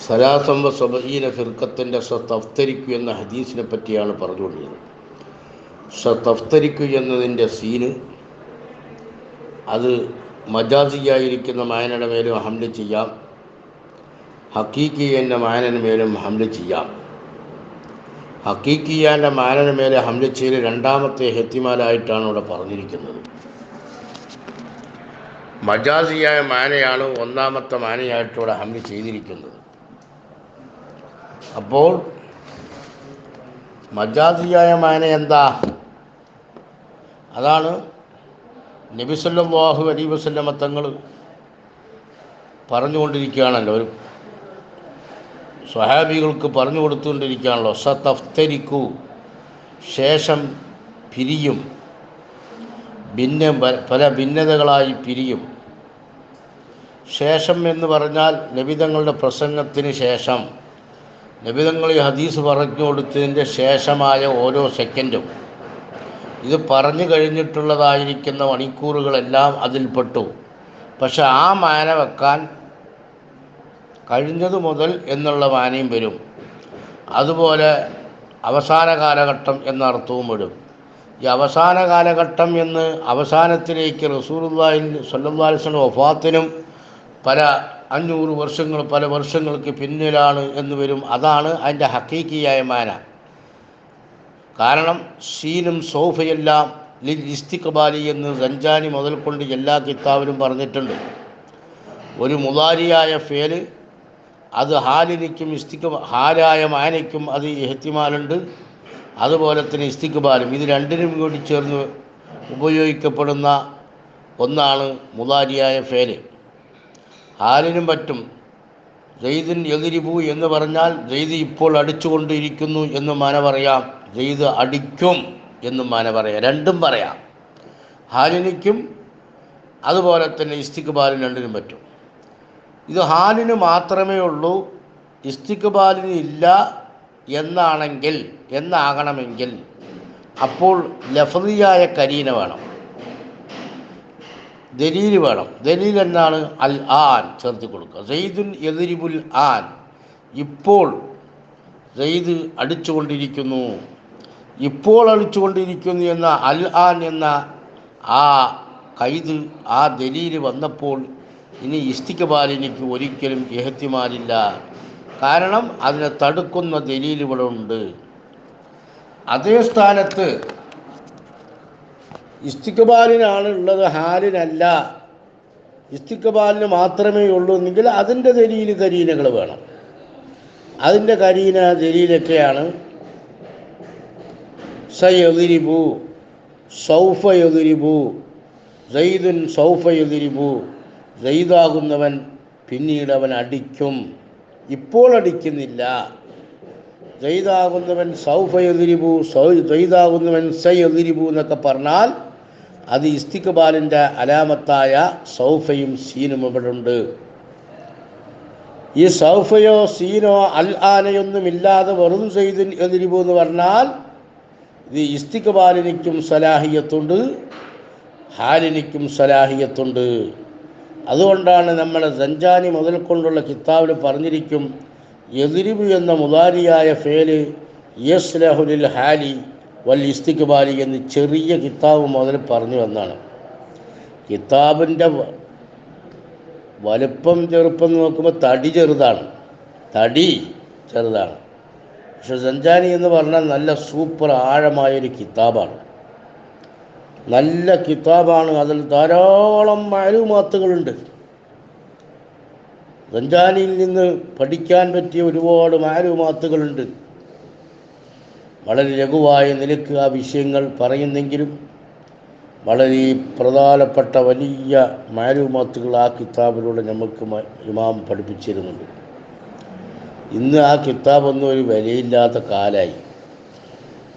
സലാസംവ സബീന ഫിർക്കത്തിന്റെ സത്തഫ്തരിക്കു എന്ന ഹദീസിനെ പറ്റിയാണ് പറഞ്ഞുകൊണ്ടിരുന്നത്. സത്തഫ്തരിക്കു എന്നതിന്റെ സീന് അത് മജാസിയായിരിക്കുന്ന മായനയുടെ മേലും ഹംല ചെയ്യാം. ഹക്കീക്കി മായനന് മേലും ഹംല ചെയ്യാം. ഹക്കീക്കിയാന്റെ മാനന് മേലെ ഹംല ചെയ്ത് രണ്ടാമത്തെ ഹെത്തിമാലായിട്ടാണ് ഇവിടെ പറഞ്ഞിരിക്കുന്നത്. മജാസിയായ മാനയാണ് ഒന്നാമത്തെ മാനയായിട്ട് ഇവിടെ ഹംല ചെയ്തിരിക്കുന്നത്. അപ്പോൾ മജാസിയായ മാന എന്താ? അതാണ് നബിസല്ലാഹു അലി വസല്ലമ തങ്ങൾ പറഞ്ഞുകൊണ്ടിരിക്കുകയാണല്ലോ. ഒരു സ്വഹാബികൾക്ക് പറഞ്ഞു കൊടുത്തുകൊണ്ടിരിക്കുകയാണല്ലോ സതഫ്തരിക്കു ശേഷം പിരിയും. ഭിന്ന പല ഭിന്നതകളായി പിരിയും. ശേഷം എന്ന് പറഞ്ഞാൽ ലഭിതങ്ങളുടെ പ്രസംഗത്തിന് ശേഷം. നബിതങ്ങൾ ഈ ഹദീസ് പറഞ്ഞു കൊടുത്തതിന്റെ ശേഷമായ ഓരോ സെക്കൻഡും. ഇത് പറഞ്ഞു കഴിഞ്ഞിട്ടുള്ളതായിരിക്കുന്ന മണിക്കൂറുകളെല്ലാം അതിൽപ്പെട്ടു. പക്ഷെ ആ മാന വെക്കാൻ കഴിഞ്ഞതു മുതൽ എന്നുള്ള മാനയും വരും. അതുപോലെ അവസാന കാലഘട്ടം എന്ന അർത്ഥവും വരും. ഈ അവസാന കാലഘട്ടം എന്ന് അവസാനത്തിലേക്ക് റസൂലുള്ളാഹി സ്വല്ലല്ലാഹു വഫാത്തിനും പല അഞ്ഞൂറ് വർഷങ്ങൾ പല വർഷങ്ങൾക്ക് പിന്നിലാണ് എന്ന് വരും. അതാണ് അതിന്റെ ഹക്കീക്കിയായ മാന. കാരണം ഷീനും സോഫയെല്ലാം ലിൽ ഇസ്തിഖബാലി എന്ന് സഞ്ചാനി മുതൽക്കൊണ്ട് എല്ലാ കിതാബിലും പറഞ്ഞിട്ടുണ്ട്. ഒരു മുതാരിയായ ഫേൽ അത് ഹാലിനിക്കും ഇസ്തിക്ക് ഹാലായ മാനയ്ക്കും അത് എഹത്തിമാലുണ്ട് അതുപോലെ തന്നെ ഇസ്തിക്കുബാലും ഇത് രണ്ടിനും കൂടി ചേർന്ന് ഉപയോഗിക്കപ്പെടുന്ന ഒന്നാണ് മുതാരിയായ ഫേൽ. ഹാലിനും പറ്റും. ജെയ്ദിൻ എതിരിബു എന്ന് പറഞ്ഞാൽ ജെയ്ദ് ഇപ്പോൾ അടിച്ചുകൊണ്ടിരിക്കുന്നു എന്ന് മാന പറയാം. ജെയ്ദ് അടിക്കും എന്നും മാന പറയാം. രണ്ടും പറയാം. ഹാലിനിക്കും അതുപോലെ തന്നെ ഇസ്തിക്കുബാലിന് രണ്ടിനും പറ്റും. ഇത് ഹാലിന് മാത്രമേ ഉള്ളൂ. ഇസ്തിക്കുബാലിന് ഇല്ല എന്നാണെങ്കിൽ എന്നാകണമെങ്കിൽ അപ്പോൾ ലഫതിയായ കരീന വേണം. ദലീൽ വേണം. ദലീൽ എന്നാണ് അൽ ആൻ ചേർത്ത് കൊടുക്കുക. സെയ്ദുൻ എതിരിബുൽ ആൻ. ഇപ്പോൾ സെയ്ദ് അടിച്ചുകൊണ്ടിരിക്കുന്നു. ഇപ്പോൾ അടിച്ചുകൊണ്ടിരിക്കുന്നു എന്ന അൽ ആൻ എന്ന ആ കൈത് ആ ദലീൽ വന്നപ്പോൾ ഇനി ഇസ്തിക്കബാലിനിക്ക് ഒരിക്കലും എഹത്തിമാലില്ല കാരണം അതിനെ തടുക്കുന്ന ദലീലുകളുണ്ട്. അതേ സ്ഥാനത്ത് ഇസ്തിക്കബാലിനാണ് ഉള്ളത് ഹാലിനല്ല. ഇസ്തിക്കബാലിന് മാത്രമേ ഉള്ളൂ എങ്കിൽ അതിന്റെ ദലീൽ കരീനകൾ വേണം. അതിന്റെ കരീന ദലീലൊക്കെയാണ്. സയതിരിബു സൗഫ സൗഫയതിരിബു സൈദാകുന്നവൻ പിന്നീട് അവൻ അടിക്കും. ഇപ്പോൾ അടിക്കുന്നില്ല. ജയ്ദാകുന്നവൻ സൗഫയതിരിബു സൗ ജയ്ദാകുന്നവൻ സയ്യതിരിബു എന്നൊക്കെ പറഞ്ഞാൽ അത് ഇസ്തിക്ബാലിന്റെ അലാമത്തായ സൗഫയും സീനും ഇവിടെ ഉണ്ട് ഈ സൗഫയോ സീനോ അൽ ആനയൊന്നുമില്ലാതെ വെറും സെയ്ദിൻ എതിരിപ്പോ എന്ന് പറഞ്ഞാൽ ഇത് ഇസ്തിക്ബാലിനിക്കും സലാഹിയത്തുണ്ട് ഹാലിനിക്കും സലാഹിയത്തുണ്ട്. അതുകൊണ്ടാണ് നമ്മളെ സഞ്ചാനി മുതൽ കൊണ്ടുള്ള കിതാബിൽ പറഞ്ഞിരിക്കും എതിരിബ് എന്ന മുതാരിയായ ഫേൽ യസ്ലഹുലിൽ ഹാലി വൽ ഇസ്തിക്ബാലി എന്ന് ചെറിയ കിതാബ് മുതൽ പറഞ്ഞു വന്നാണ്. കിതാബിന്റെ വലുപ്പം ചെറുപ്പം നോക്കുമ്പോൾ തടി ചെറുതാണ്. തടി ചെറുതാണ്. പക്ഷെ സഞ്ചാനി എന്ന് പറഞ്ഞാൽ നല്ല സൂപ്പർ ആഴമായൊരു കിതാബാണ്. നല്ല കിതാബാണ്. അതിൽ ധാരാളം മാലുമാത്തുകളുണ്ട് സഞ്ചാനിയിൽ നിന്ന് പഠിക്കാൻ പറ്റിയ ഒരുപാട് മാലുമാത്തുകളുണ്ട് വളരെ ലഘുവായ നിലയ്ക്ക് ആ വിഷയങ്ങൾ പറയുന്നെങ്കിലും വളരെ പ്രധാനപ്പെട്ട വലിയ മാലുമാത്തുകൾ ആ കിതാബിലൂടെ നമുക്ക് ഇമാം പഠിപ്പിച്ചിരുന്നുണ്ട് ഇന്ന് ആ കിതാബൊന്നും ഒരു വിലയില്ലാത്ത കാലായി.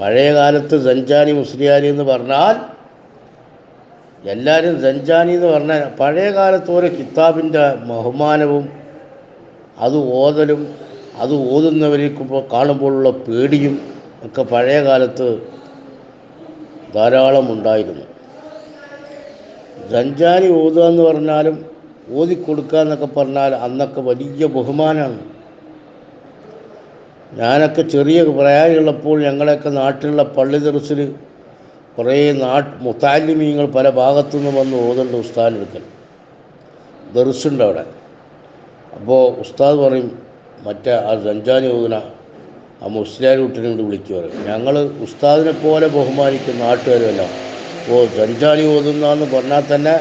പഴയ കാലത്ത് സഞ്ചാനി മുസ്ലിയാനി എന്ന് പറഞ്ഞാൽ എല്ലാവരും സഞ്ചാനി എന്ന് പറഞ്ഞാൽ പഴയ കാലത്ത് ഓരോ കിതാബിന്റെ ബഹുമാനവും അത് ഓതലും അത് ഓതുന്നവരേക്കുമ്പോൾ കാണുമ്പോഴുള്ള പേടിയും ഒക്കെ പഴയ കാലത്ത് ധാരാളം ഉണ്ടായിരുന്നു. സഞ്ചാരി ഓതുക എന്ന് പറഞ്ഞാലും ഓതിക്കൊടുക്കുക എന്നൊക്കെ പറഞ്ഞാൽ അന്നൊക്കെ വലിയ ബഹുമാനമാണ് ഞാനൊക്കെ ചെറിയ പ്രായമുള്ളപ്പോൾ ഞങ്ങളൊക്കെ നാട്ടിലുള്ള പള്ളി തെറിച്ചിൽ കുറേ നാട്ട് മുത്താലിമീങ്ങൾ പല ഭാഗത്തു നിന്ന് വന്ന് ഓതുണ്ട് ഉസ്താദിനെടുക്കൽ ദർസുണ്ട് അവിടെ. അപ്പോൾ ഉസ്താദ് പറയും മറ്റേ ആ സഞ്ചാരി ഓതുന ആ മുസ്ലിം കുട്ടിനെ കൊണ്ട് വിളിച്ചു പറയും. ഞങ്ങൾ ഉസ്താദിനെ പോലെ ബഹുമാനിക്കുന്ന നാട്ടുകാരുമല്ല ഓ സഞ്ചാനി ഓതുന്ന പറഞ്ഞാൽ തന്നെ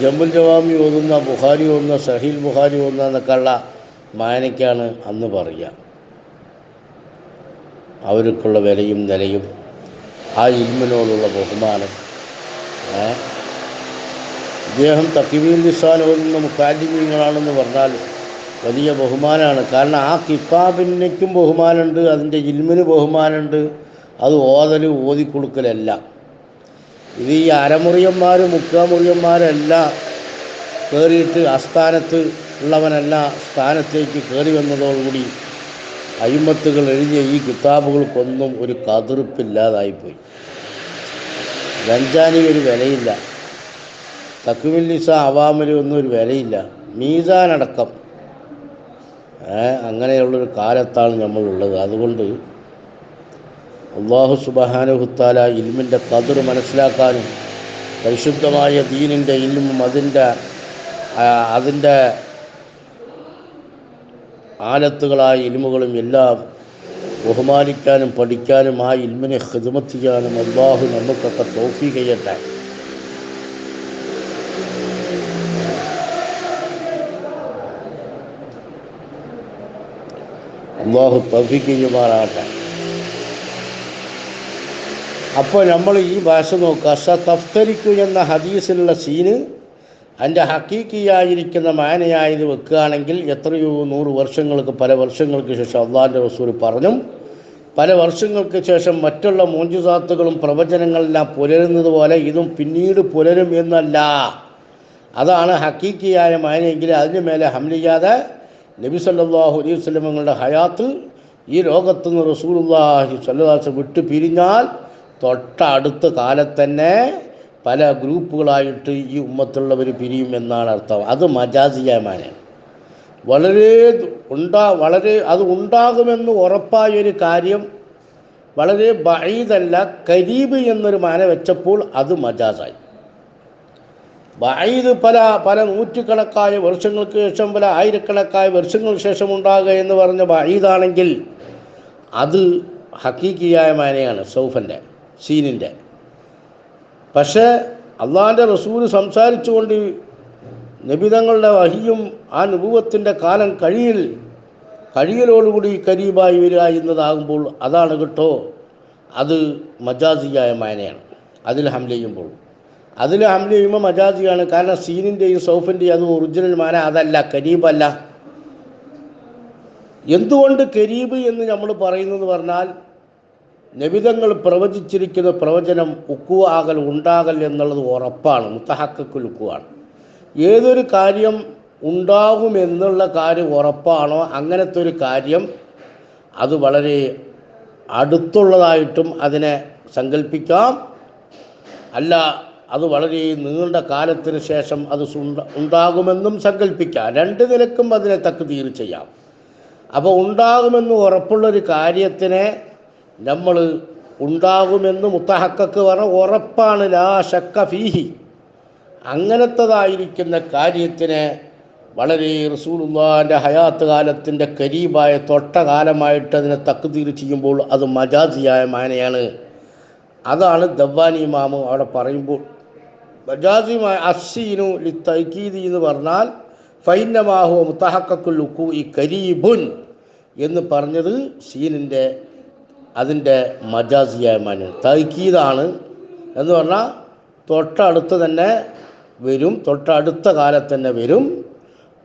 ജമ്പുൽ ജവാമി ഓതുന്ന ബുഹാരി ഓതുന്ന സഹീൽ ബുഹാരി ഓതുന്ന എന്നൊക്കെയുള്ള മായനയ്ക്കാണ് അന്ന് പറയുക. അവർക്കുള്ള വിലയും നിലയും ആ ഇൽമിനോടുള്ള ബഹുമാനം. ഇദ്ദേഹം തക്കിമീൻ നിസ്സാൻ ഓതുന്ന മുക്കാലിമീങ്ങളാണെന്ന് പറഞ്ഞാൽ വലിയ ബഹുമാനമാണ് കാരണം ആ കിതാബിനേക്കും ബഹുമാനമുണ്ട് അതിന്റെ ഇൽമിന് ബഹുമാനമുണ്ട്. അത് ഓതൽ ഓതിക്കൊടുക്കലല്ല ഇത് ഈ അരമുറിയന്മാർ മുക്കാമുറിയന്മാരല്ല കയറിയിട്ട് അസ്ഥാനത്ത് ഉള്ളവനല്ല സ്ഥാനത്തേക്ക് കയറി വന്നതോടുകൂടി അയിമത്തുകൾ എഴുതിയ ഈ കിതാബുകൾക്കൊന്നും ഒരു കതിർപ്പില്ലാതായിപ്പോയി. രഞ്ജാനി ഒരു വിലയില്ല. തക്കുവില്ലിസ അവാമിലൊന്നും ഒരു വിലയില്ല. മീസാനടക്കം അങ്ങനെയുള്ളൊരു കാലത്താണ് നമ്മളുള്ളത്. അതുകൊണ്ട് അള്ളാഹു സുബഹാനുഹുത്താല ഇൽമിന്റെ കതിർ മനസ്സിലാക്കാനും പരിശുദ്ധമായ ദീനിന്റെ ഇൽമും അതിന്റെ അതിന്റെ ആലത്തുകളായ ഇൽമുകളും എല്ലാം ബഹുമാനിക്കാനും പഠിക്കാനും ആ ഇൽമിനെ ഹിദ്മത്ത് അള്ളാഹു നമുക്കൊക്കെ തോഫി ചെയ്യട്ടെ. അള്ളാഹു തഫിക്കുമാറാകട്ടെ അപ്പോൾ നമ്മൾ ഈ ഭാഷ നോക്കുക. സ തഫ്തരിക്കു എന്ന ഹദീസിലുള്ള സീന് അതിന്റെ ഹക്കീക്കിയായിരിക്കുന്ന മാനയായത് വെക്കുകയാണെങ്കിൽ എത്രയോ നൂറ് വർഷങ്ങൾക്ക് പല വർഷങ്ങൾക്ക് ശേഷം അള്ളാഹിന്റെ റസൂൽ പറഞ്ഞു. പല വർഷങ്ങൾക്ക് ശേഷം മറ്റുള്ള മോഞ്ചുസാത്തുകളും പ്രവചനങ്ങളെല്ലാം പുലരുന്നത് പോലെ ഇതും പിന്നീട് പുലരും എന്നല്ല. അതാണ് ഹക്കീക്കിയായ മാനയെങ്കിൽ അതിന് മേലെ ഹംലിയാതെ നബി സല്ലാഹു അലൈഹി വസ്ലമങ്ങളുടെ ഹയാത്തിൽ ഈ ലോകത്ത് നിന്ന് റസൂലുള്ളാഹി സല്ലല്ലാഹു വിട്ടു പിരിഞ്ഞാൽ തൊട്ടടുത്ത കാലത്ത് തന്നെ പല ഗ്രൂപ്പുകളായിട്ട് ഈ ഉമ്മത്തുള്ളവർ പിരിയും എന്നാണ് അർത്ഥം. അത് മജാസിയായ മാനയാണ് വളരെ ഉണ്ടാ വളരെ അത് ഉണ്ടാകുമെന്ന് ഉറപ്പായൊരു കാര്യം വളരെ ബഈദല്ല കരീബ് എന്നൊരു മാന വെച്ചപ്പോൾ അത് മജാസായി. ബഈദ് പല പല നൂറ്റുകണക്കായ വർഷങ്ങൾക്ക് ശേഷം പല ആയിരക്കണക്കായ വർഷങ്ങൾക്ക് ശേഷം ഉണ്ടാകുക എന്ന് പറഞ്ഞ വൈദാണെങ്കിൽ അത് ഹക്കീക്കിയായ മാനയാണ് സൗഫന്റെ സീനിന്റെ പക്ഷേ അള്ളാഹിന്റെ റസൂൽ സംസാരിച്ചുകൊണ്ട് നിബിതങ്ങളുടെ വഹിയും ആ നുഭവത്തിന്റെ കാലം കഴിയിൽ കഴിയലോടുകൂടി കരീബായി വരിക എന്നതാകുമ്പോൾ അതാണ് കേട്ടോ അത് മജാസിയായ മാനയാണ് അതിൽ ഹംല അതിൽ ഹംലി മജാസിയാണ്. കാരണം സീനിന്റെയും സൗഫിന്റെയും അത് ഒറിജിനൽ മാന അതല്ല കരീബല്ല. എന്തുകൊണ്ട് കരീബ് എന്ന് നമ്മൾ പറയുന്നത് പറഞ്ഞാൽ നബിതങ്ങൾ പ്രവചിച്ചിരിക്കുന്ന പ്രവചനം ഉക്കുവ ആകൽ ഉണ്ടാകൽ എന്നുള്ളത് ഉറപ്പാണ് മുത്തഹക്കുൽ ഉക്കുവാണ് ഏതൊരു കാര്യം ഉണ്ടാകുമെന്നുള്ള കാര്യം ഉറപ്പാണോ? അങ്ങനത്തെ ഒരു കാര്യം അത് വളരെ അടുത്തുള്ളതായിട്ടും അതിനെ സങ്കല്പിക്കാം അല്ല അത് വളരെ നീണ്ട കാലത്തിന് ശേഷം അത് ഉണ്ടാകുമെന്നും സങ്കല്പിക്കാം രണ്ട് നിലക്കും അതിനെ തക്ക് തീർ ചെയ്യാം. അപ്പോൾ ഉണ്ടാകുമെന്ന് ഉറപ്പുള്ളൊരു കാര്യത്തിനെ നമ്മൾ ഉണ്ടാകുമെന്ന് മുത്തഹക്കക്ക് പറഞ്ഞ ഉറപ്പാണ് ലാ ശക്ക ഫീഹി. അങ്ങനത്തതായിരിക്കുന്ന കാര്യത്തിനെ വളരെ റസൂലുള്ളാന്റെ ഹയാത്ത് കാലത്തിന്റെ കരീബായ തൊട്ട കാലമായിട്ട് അതിനെ തക്കുതീർ ചെയ്യുമ്പോൾ അത് മജാസിയായ മാനയാണ്. അതാണ് ദവ്വാനി മാമു അവിടെ പറയുമ്പോൾ മജാസി അസീനു ലി തൈക്കീദി എന്ന് പറഞ്ഞാൽ ഫൈനമാഹു മുത്തഹക്കുൽ ഉക്കു ഈ കരീബുൻ എന്ന് പറഞ്ഞത് സീനിന്റെ അതിന്റെ മജാസിയായ മാനാണ് തൈക്കീതാണ് എന്ന് പറഞ്ഞാൽ തൊട്ടടുത്ത് തന്നെ വരും തൊട്ടടുത്ത കാലത്ത് തന്നെ വരും.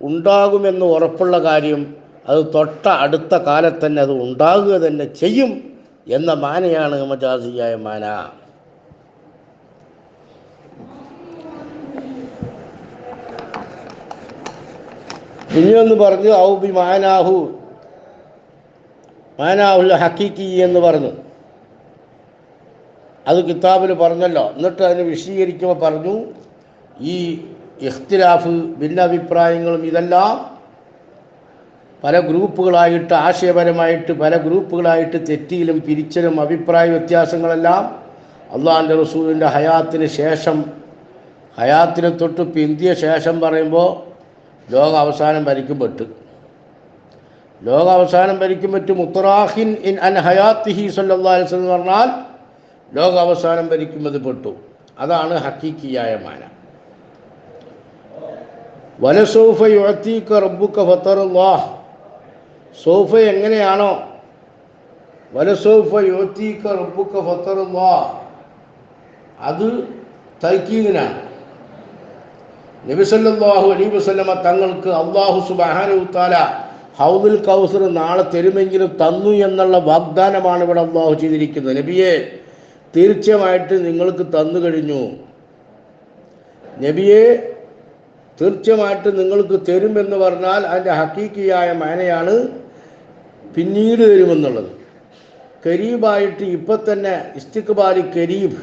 ഉണ്ടാകുമെന്ന് ഉറപ്പുള്ള കാര്യം അത് തൊട്ട അടുത്ത കാലത്ത് തന്നെ അത് ഉണ്ടാകുക തന്നെ ചെയ്യും എന്ന മാനയാണ് മജാസിയായ മാന. ഇനിയൊന്ന് പറഞ്ഞു ഔബി മാനാഹു. മാനാഹുൽ ഹക്കീക്കി എന്ന് പറഞ്ഞു. അത് കിതാബിൽ പറഞ്ഞല്ലോ. എന്നിട്ട് അതിന് വിശദീകരിക്കുമ്പോൾ പറഞ്ഞു ഈ ഇഖ്തിലാഫ് ഭിന്നാഭിപ്രായങ്ങളും ഇതെല്ലാം പല ഗ്രൂപ്പുകളായിട്ട് ആശയപരമായിട്ട് പല ഗ്രൂപ്പുകളായിട്ട് തെറ്റിയിലും പിരിച്ചലും അഭിപ്രായ വ്യത്യാസങ്ങളെല്ലാം അള്ളാഹാന്റെ റസൂലിന്റെ ഹയാത്തിന് ശേഷം ഹയാത്തിന് തൊട്ട് പിന്തിയ ശേഷം പറയുമ്പോൾ ലോക അവസാനം ലോകാവസാനം ലോക അവസാനം ഭരിക്കുമ്പറ്റ് മുത്തറാഹിൻ ഇൻ അൻ ഹയാത്തിഹി വസല്ലം എന്ന് പറഞ്ഞാൽ ലോക അവസാനം ഭരിക്കുന്നത് പെട്ടു. അതാണ് ഹക്കീക്കിയായ മാന. വലസൗഫ യുഅത്തീക റബ്ബുക ഫത്തറുല്ലാഹ് സൗഫ എങ്ങനെയാണോ? വലസോഫ യുഅത്തീക റബ്ബുക ഫത്തറുല്ലാഹ് അത് തൽക്കീദിനാണ് നബി സല്ലല്ലാഹു അലൈഹി വസല്ലമ തങ്ങൾക്ക് അള്ളാഹു സുബ്ഹാനഹു തആല ഹൗദുൽ കൗസർ നാളെ തരുമെങ്കിലും തന്നു എന്നുള്ള വാഗ്ദാനമാണ് ഇവിടെ അള്ളാഹു ചെയ്തിരിക്കുന്നത്. നബിയെ തീർച്ചയായിട്ട് നിങ്ങൾക്ക് തന്നു കഴിഞ്ഞു. നബിയെ തീർച്ചയായിട്ട് നിങ്ങൾക്ക് തരുമെന്ന് പറഞ്ഞാൽ അതിന്റെ ഹക്കീക്കിയായ മാനയാണ് പിന്നീട് തരുമെന്നുള്ളത്. കരീബായിട്ട് ഇപ്പം തന്നെ ഇസ്തിക്ബാലി കരീബ്.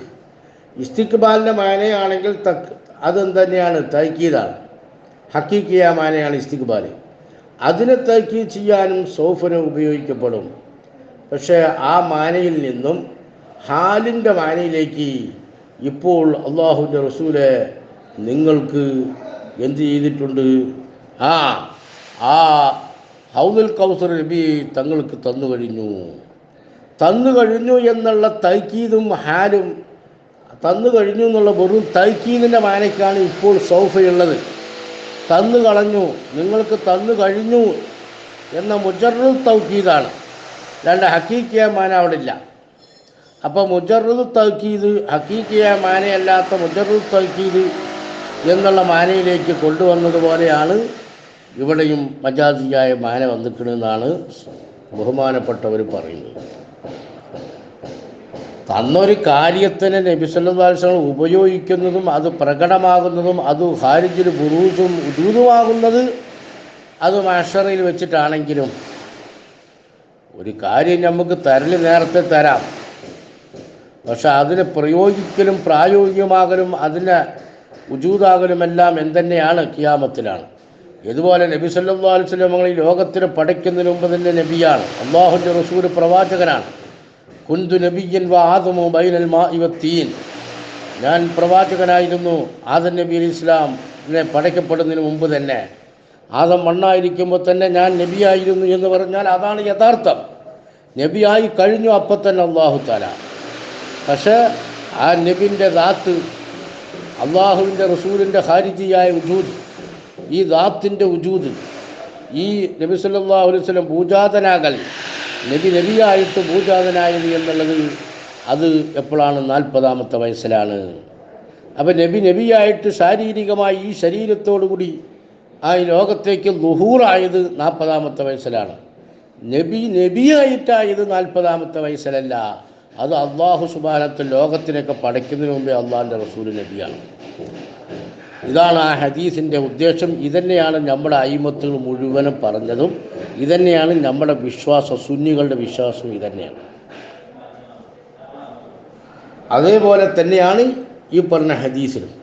ഇസ്തിക്ബാലിന്റെ മാനയാണെങ്കിൽ തക്ക് അതും തന്നെയാണ് തൈക്കീതാണ് ഹക്കീക്കിയ മാനയാണ് ഇസ്തിക്ബാൽ അതിനെ തൈക്കീ ചെയ്യാനും സോഫന് ഉപയോഗിക്കപ്പെടും. പക്ഷേ ആ മാനയിൽ നിന്നും ഹാലിന്റെ മാനയിലേക്ക് ഇപ്പോൾ അള്ളാഹുവിന്റെ റസൂലെ നിങ്ങൾക്ക് എന്ത് ചെയ്തിട്ടുണ്ട്? ആ ആ ഹൗദുൽ കൗസർ നബി തങ്ങൾക്ക് തന്നു കഴിഞ്ഞു. തന്നു കഴിഞ്ഞു എന്നുള്ള തൈക്കീതും ഹാലും തന്നു കഴിഞ്ഞു എന്നുള്ള വെറും തൈക്കീനിന്റെ മാനയ്ക്കാണ് ഇപ്പോൾ സൗഫയുള്ളത്. തന്നു കളഞ്ഞു. നിങ്ങൾക്ക് തന്നു കഴിഞ്ഞു എന്ന മുജറു തൗക്കീദാണ് രണ്ട് ഹക്കീക്കിയ മാന അവിടെ ഇല്ല അപ്പോൾ മുജറു തൗക്കീദ് ഹക്കീക്കിയ മാനയല്ലാത്ത മുജറു തൗക്കീദ് എന്നുള്ള മാനയിലേക്ക് കൊണ്ടുവന്നതുപോലെയാണ് ഇവിടെയും മജാസിയായ മാന വന്നിക്കണമെന്നാണ് ബഹുമാനപ്പെട്ടവർ പറയുന്നത്. തന്നൊരു കാര്യത്തിന് നബി സല്ലല്ലാഹു അലൈഹി വസല്ലം ഉപയോഗിക്കുന്നതും അത് പ്രകടമാകുന്നതും അത് ഹാരിജിൽ ബുറൂസും ഉദൂതുമാകുന്നത് അത് മാഷറയിൽ വെച്ചിട്ടാണെങ്കിലും ഒരു കാര്യം നമുക്ക് തരൽ നേരത്തെ തരാം. പക്ഷെ അതിന് പ്രയോഗിക്കലും പ്രായോഗികമാകലും അതിന് ഉജൂതാകലുമെല്ലാം എന്തന്നെയാണ്? കിയാമത്തിലാണ്. ഇതുപോലെ നബി വസല്ലം ഈ ലോകത്തിന് പഠിക്കുന്നതിന് മുമ്പ് തന്നെ നബിയാണ്. അള്ളാഹുന്റെ റസൂര് പ്രവാചകനാണ്. കുന്തു നബിയൻ വ ആദമു ബൈനൽ മാ ഇവത്തീൻ ഞാൻ പ്രവാചകനായിരുന്നു ആദം നബി അലി ഇസ്ലാമിനെ പടയ്ക്കപ്പെടുന്നതിന് മുമ്പ് തന്നെ. ആദം മണ്ണായിരിക്കുമ്പോൾ തന്നെ ഞാൻ നബിയായിരുന്നു എന്ന് പറഞ്ഞാൽ അതാണ് യഥാർത്ഥം. നബിയായി കഴിഞ്ഞു അപ്പം തന്നെ അള്ളാഹു താല പക്ഷേ ആ നബിന്റെ ദാത്ത് അള്ളാഹുവിന്റെ റസൂലിന്റെ ഹാരിജിയായ ഉജൂദ് ഈ ദാത്തിന്റെ ഉജൂദ് ഈ നബി സല്ലല്ലാഹു അലൈഹി വസല്ലം പൂജാതനാകൽ നബി നബിയായിട്ട് ഭൂജാതനായത് എന്നുള്ളത് അത് എപ്പോഴാണ് നാൽപ്പതാമത്തെ വയസ്സിലാണ്. അപ്പം നബി നബിയായിട്ട് ശാരീരികമായി ഈ ശരീരത്തോടുകൂടി ആ ലോകത്തേക്ക് ലുഹൂറായത് നാൽപ്പതാമത്തെ വയസ്സിലാണ്. നബി നബിയായിട്ടായത് നാൽപ്പതാമത്തെ വയസ്സിലല്ല. അത് അള്ളാഹു സുബാനത്ത് ലോകത്തിനൊക്കെ പടയ്ക്കുന്നതിന് മുമ്പേ അള്ളാഹിന്റെ റസൂൽ നബിയാണ്. ഇതാണ് ആ ഹദീസിന്റെ ഉദ്ദേശം. ഇതന്നെയാണ് നമ്മുടെ അയിമത്തുകൾ മുഴുവനും പറഞ്ഞതും. ഇതന്നെയാണ് നമ്മുടെ വിശ്വാസ സുന്നികളുടെ വിശ്വാസവും ഇതന്നെയാണ്. അതേപോലെ തന്നെയാണ് ഈ പറഞ്ഞ ഹദീസിലും.